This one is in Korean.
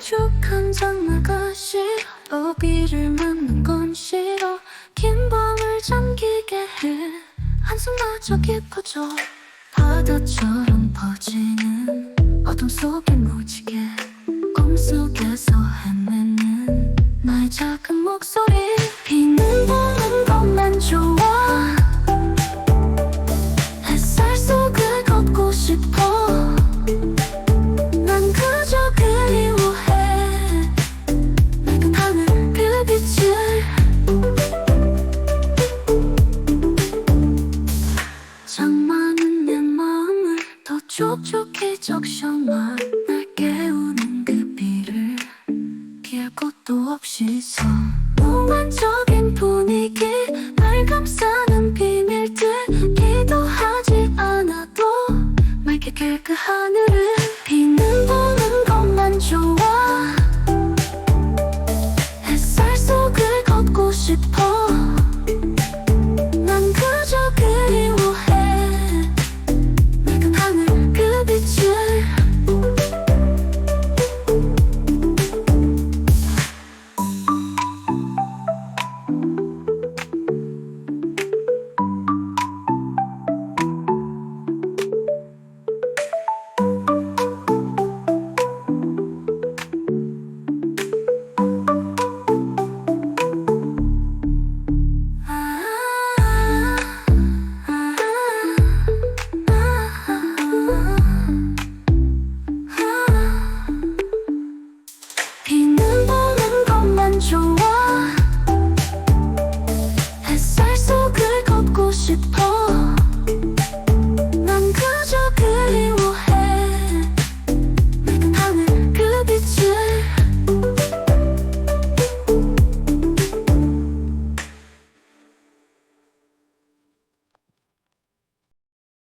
쭉 한 장난가시 어비를 맞는 건 싫어. 긴 밤을 잠기게 해. 한숨마저 깊어져. 바다처럼 퍼지는 어둠 속에 무지개. 꿈속에서 헤매는 나의 작은 목소리. 촉촉해 적셔만 날 깨우는 그 비를 피할 것도 없이 서. 몽환적인 분위기 날 감싸는 비밀들 기도하지 않아도 맑게 깰그 하늘을